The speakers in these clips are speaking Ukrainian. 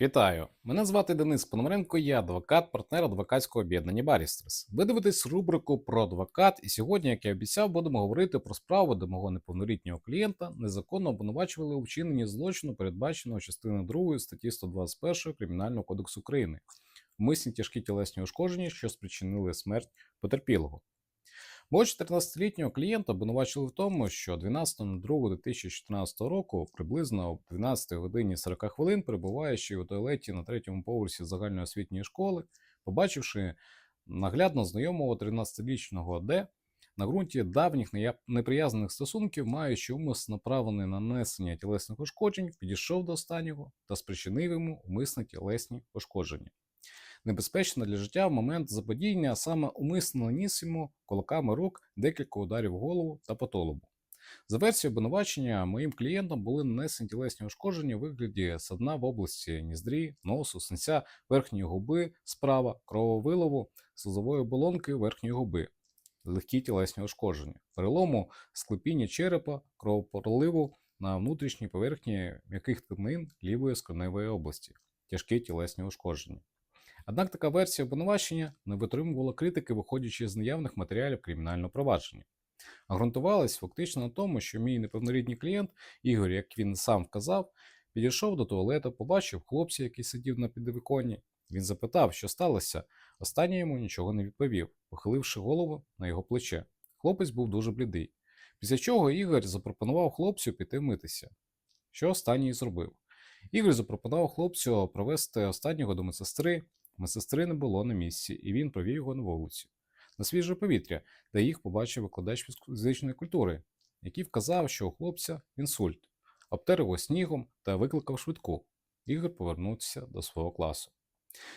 Вітаю! Мене звати Денис Пономаренко, я адвокат, партнер адвокатського об'єднання Барістрес. Ви дивитесь рубрику про адвокат, і сьогодні, як я обіцяв, будемо говорити про справу, де мого неповнолітнього клієнта незаконно обвинувачували у вчиненні злочину, передбаченого частиною 2 статті 121 Кримінального кодексу України, вмисні тяжкі тілесні ушкодження, що спричинили смерть потерпілого. Мого 14-літнього клієнта обвинувачили в тому, що 12.02.2014 року, приблизно о 12 годині 40 хвилин, перебуваючи у туалеті на третьому поверсі загальноосвітньої школи, побачивши наглядно знайомого 13-річного Д, на ґрунті давніх неприязних стосунків, маючи умисне направлене на нанесення тілесних ушкоджень, підійшов до останнього та спричинив йому умисне тілесні ушкодження. Небезпечно для життя в момент заподіяння, саме умисно наніс йому кулаками рук декілька ударів в голову та по толобу. За версією обвинувачення, моїм клієнтам були нанесені тілесні ушкодження у вигляді садна в області ніздрі, носу, синця, верхньої губи справа, крововилову, слизової оболонки верхньої губи, легкі тілесні ушкодження, перелому склепіння черепа, кровопроливу на внутрішній поверхні м'яких тканин лівої скроневої області, тяжкі тілесні ушкодження. Однак така версія обвинувачення не витримувала критики, виходячи з наявних матеріалів кримінального провадження. А фактично на тому, що мій неповнолітній клієнт Ігор, як він сам вказав, підійшов до туалету, побачив хлопця, який сидів на підвіконні. Він запитав, що сталося. Останній йому нічого не відповів, похиливши голову на його плече. Хлопець був дуже блідий. Після чого Ігор запропонував хлопцю піти митися, що останній зробив. Ігор запропонував хлопцю провести останнього до медсестри. Медсестри не було на місці, і він провів його на вулицю, на свіже повітря, де їх побачив викладач фізичної культури, який вказав, що у хлопця інсульт, обтер його снігом та викликав швидку. Ігор повернувся до свого класу.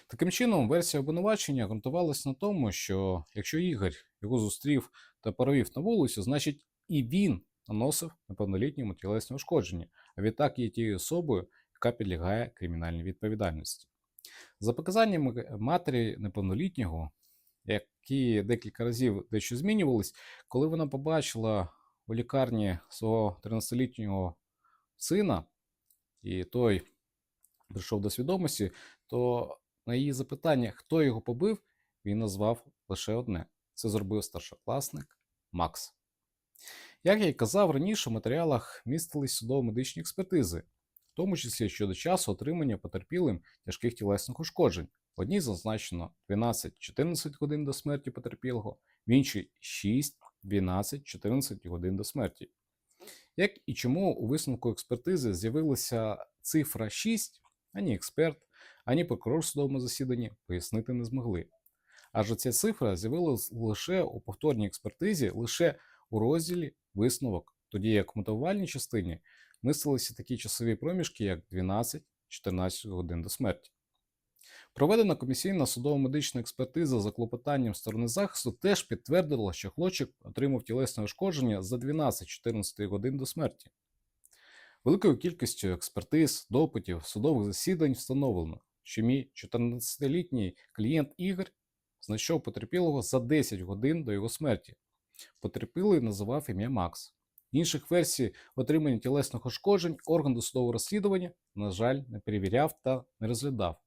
Таким чином, версія обвинувачення ґрунтувалася на тому, що якщо Ігор його зустрів та провів на вулицю, значить і він наносив неповнолітньому тілесні ушкодження, а відтак є тією особою, яка підлягає кримінальній відповідальності. За показаннями матері неповнолітнього, які декілька разів дещо змінювались, коли вона побачила у лікарні свого 13-літнього сина, і той прийшов до свідомості, то на її запитання, хто його побив, він назвав лише одне: це зробив старшокласник Макс. Як я й казав раніше, в матеріалах містились судово-медичні експертизи, в тому числі щодо часу отримання потерпілим тяжких тілесних ушкоджень. В одній зазначено 12-14 годин до смерті потерпілого, в іншій 6-12-14 годин до смерті. Як і чому у висновку експертизи з'явилася цифра 6, ані експерт, ані прокурор в судовому засіданні пояснити не змогли. Адже ця цифра з'явилася лише у повторній експертизі, лише у розділі висновок, тоді як в мотивувальній частині мислилися такі часові проміжки, як 12-14 годин до смерті. Проведена комісійна судово-медична експертиза за клопотанням сторони захисту теж підтвердила, що хлопчик отримав тілесне ушкодження за 12-14 годин до смерті. Великою кількістю експертиз, допитів, судових засідань встановлено, що мій 14-літній клієнт Ігор знайшов потерпілого за 10 годин до його смерті. Потерпілий називав ім'я Макс. Інших версій отримання тілесних ушкоджень орган досудового розслідування, на жаль, не перевіряв та не розглядав.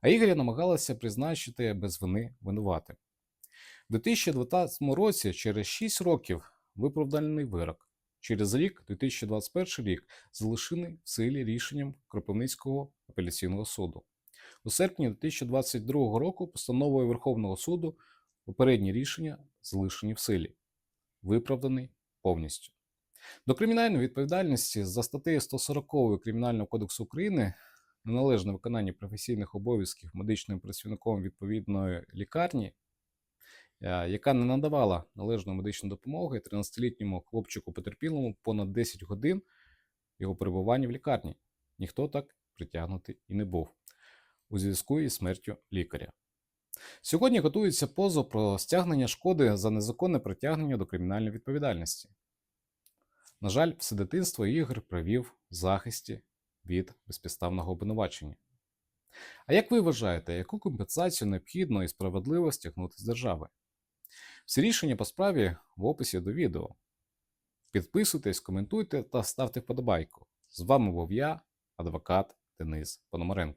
А Ігоря намагалися призначити без вини винуватим. У 2020 році, через 6 років, виправдальний вирок. Через рік, 2021 рік, залишений в силі рішенням Кропивницького апеляційного суду. У серпні 2022 року постановою Верховного суду попередні рішення залишені в силі, виправданий повністю. До кримінальної відповідальності за статтею 140 Кримінального кодексу України неналежне виконання професійних обов'язків медичним працівником відповідної лікарні, е, яка не надавала належної медичної допомоги 13-літньому хлопчику потерпілому понад 10 годин його перебування в лікарні. Ніхто так притягнутий і не був у зв'язку із смертю лікаря. Сьогодні готується позов про стягнення шкоди за незаконне притягнення до кримінальної відповідальності. На жаль, все дитинство Ігор провів в захисті від безпідставного обвинувачення. А як ви вважаєте, яку компенсацію необхідно і справедливо стягнути з держави? Всі рішення по справі в описі до відео. Підписуйтесь, коментуйте та ставте вподобайку. З вами був я, адвокат Денис Пономаренко.